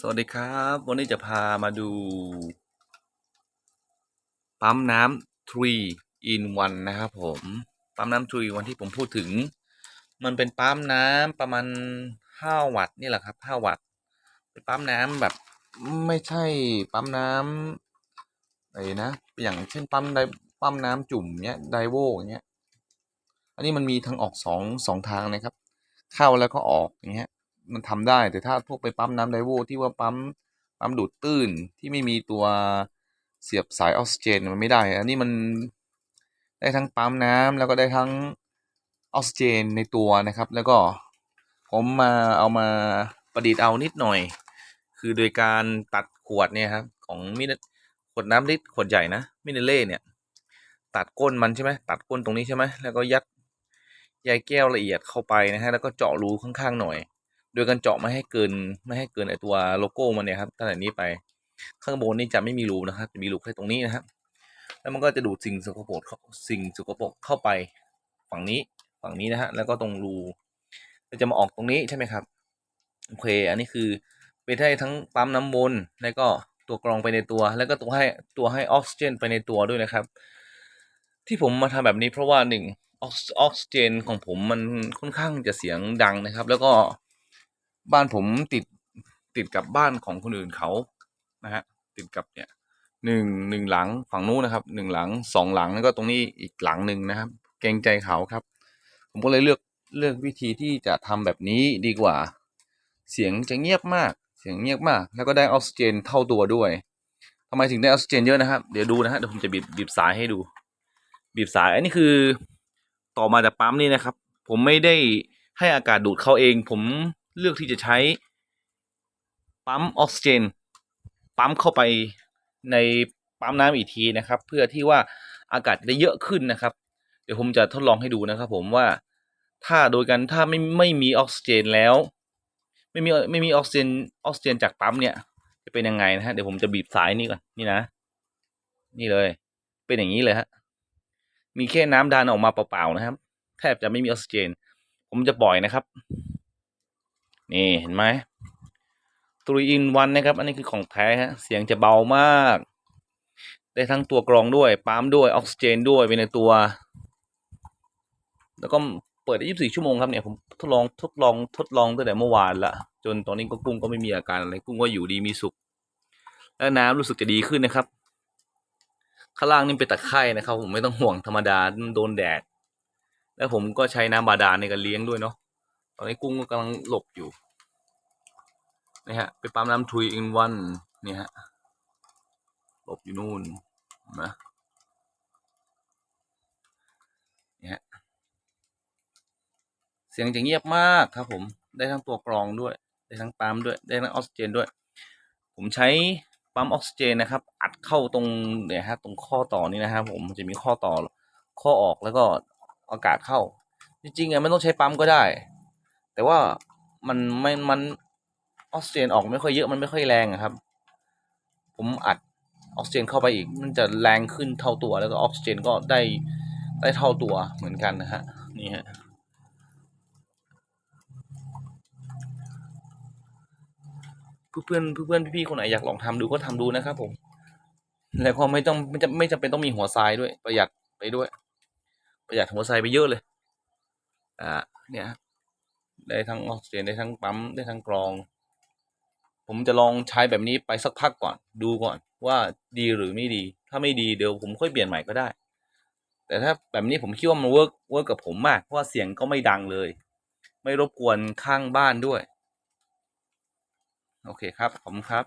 สวัสดีครับ วันนี้จะพามาดู ปั๊มน้ำ3 in 1นะครับผม ปั๊มน้ำ3 in 1ที่ผมพูดถึง มันเป็นปั๊มน้ำประมาณ5วัตต์นี่แหละครับ5วัตต์เป็นปั๊มน้ำแบบไม่ใช่ปั๊มน้ำอะไรนะ อย่างเช่นปั๊มไดปั๊มน้ำจุ่มเนี้ยไดโวเงี้ย อันนี้มันมีทางออกสองสองทางนะครับ เข้าแล้วก็ออกอย่างเงี้ย มันทำได้ แต่ถ้าพวกไปปั๊มน้ำไดโวที่ว่าปั๊มปั๊มดูดตื้นที่ไม่มีตัวเสียบสายออกซิเจนมันไม่ได้ อันนี้มันได้ทั้งปั๊มน้ำแล้วก็ได้ทั้งออกซิเจนในตัวนะครับ แล้วก็ผมมาเอามาประดิษฐ์เอานิดหน่อย คือโดยการตัดขวดเนี่ยครับของมินขวดน้ำลิตรขวดใหญ่นะมินเล่เนี่ย ตัดก้นมันใช่ไหมตัดก้นตรงนี้ใช่ไหมแล้วก็ยัดใยแก้วละเอียดเข้าไปนะฮะแล้วก็เจาะรูข้างๆหน่อย โดยการเจาะไม่ให้เกินไม่ให้เกินไอตัวโลโก้มันเนี่ยครับตั้งแต่นี้ไปข้างบนนี่จะไม่มีรูนะครับ จะมีรูแค่ตรงนี้นะครับ แล้วมันก็จะดูดสิ่งสกปรกสิ่งสกปรกเข้าไปฝั่งนี้ฝั่งนี้นะฮะแล้วก็ตรงรูจะมาออกตรงนี้ใช่ไหมครับโอเค อันนี้คือไปได้ทั้งปั๊มน้ำวนแล้วก็ตัวกรองไปในตัว แล้วก็ตัวให้ตัวให้ออกซิเจนไปในตัวด้วยนะครับ ที่ผมมาทำแบบนี้เพราะว่าหนึ่งออกซิเจนของผมมันค่อนข้างจะเสียงดังนะครับ แล้วก็ บ้านผมติดติดกับบ้านของคนอื่นเขานะฮะติดกับเนี่ยหนึ่งหนึ่งหลังฝั่งนู้นนะครับหนึ่งหลังสองหลังแล้วก็ตรงนี้อีกหลังหนึ่งนะครับ เกรงใจเขาครับ ผมก็เลยเลือกเลือกวิธีที่จะทำแบบนี้ดีกว่า เสียงจะเงียบมาก เสียงเงียบมาก แล้วก็ได้ออกซิเจนเท่าตัวด้วยทำไมถึงได้ออกซิเจนเยอะนะครับ เดี๋ยวดูนะฮะเดี๋ยวผมจะบีบบีบสายให้ดู บีบสายอันนี้คือต่อมาจากปั๊มนี่นะครับ ผมไม่ได้ให้อากาศดูดเข้าเอง ผม เลือกที่จะใช้ปั๊มออกซิเจนปั๊มเข้าไปในปั๊มน้ำอีกทีนะครับ เพื่อที่ว่าอากาศจะได้เยอะขึ้นนะครับ เดี๋ยวผมจะทดลองให้ดูนะครับผมว่าถ้าโดยกันถ้าไม่ไม่มีออกซิเจนแล้ว ไม่มีไม่มีออกซิเจนออกซิเจนจากปั๊มเนี่ย จะเป็นยังไงนะฮะเดี๋ยวผมจะบีบสายนี่ก่อนนี่นะ นี่เลย เป็นอย่างนี้เลยฮะมีแค่น้ำดันออกมาเปล่าๆนะครับ แทบจะไม่มีออกซิเจน ผมจะปล่อยนะครับ นี่เห็นไหมตรีอินวันนะครับ อันนี้คือของแท้ฮะเสียงจะเบามาก ได้ทั้งตัวกรองด้วยปั๊มด้วยออกซิเจนด้วยไปในตัว แล้วก็เปิดได้24 ชั่วโมงครับเนี่ยผมทดลองทดลองทดลองตั้งแต่เมื่อวานละจนตอนนี้ก็กุ้งก็ไม่มีอาการอะไรกุ้งก็อยู่ดีมีสุข และน้ำรู้สึกจะดีขึ้นนะครับ ข้างล่างนี่เป็นตะไคร่นะครับ ผมไม่ต้องห่วงธรรมดาโดนแดด แล้วผมก็ใช้น้ำบาดาลในการเลี้ยงด้วยเนาะ ตอนนี้กุ้งก็กำลังหลบอยู่นี่ฮะไปปั๊มน้ำทุยอินวันนี่ฮะหลบอยู่นู่นนะนี่ฮะเสียงจะเงียบมากครับ ผมได้ทั้งตัวกรองด้วย ได้ทั้งปั๊มด้วยได้ทั้งออกซิเจนด้วย ผมใช้ปั๊มออกซิเจนนะครับ อัดเข้าตรงเนี่ยฮะตรงข้อต่อนี้นะครับผมจะมีข้อต่อข้อออกแล้วก็อากาศเข้า จริงๆอะไม่ต้องใช้ปั๊มก็ได้ แต่ว่ามันไม่มันออกซิเจนออกไม่ค่อยเยอะมันไม่ค่อยแรงครับ ผมอัดออกซิเจนเข้าไปอีก มันจะแรงขึ้นเท่าตัวแล้วก็ออกซิเจนก็ได้ได้เท่าตัวเหมือนกันนะฮะนี่ฮะเพื่อนเพื่อนพี่ๆคนไหนอยากลองทำดูก็ทำดูนะครับผมแล้วก็ไม่ต้องไม่จำไม่จำเป็นต้องมีหัวทรายด้วย ประหยัดไปด้วย ประหยัดหัวทรายไปเยอะเลย อ่าเนี่ย ได้ทั้งออกซิเจนได้ทั้งปั๊มได้ทั้งกรอง ผมจะลองใช้แบบนี้ไปสักพักก่อน ดูก่อนว่าดีหรือไม่ดี ถ้าไม่ดีเดี๋ยวผมค่อยเปลี่ยนใหม่ก็ได้ แต่ถ้าแบบนี้ผมคิดว่ามันเวิร์กเวิร์กกับผมมากเพราะว่าเสียงก็ไม่ดังเลย ไม่รบกวนข้างบ้านด้วย โอเคครับ ผมครับ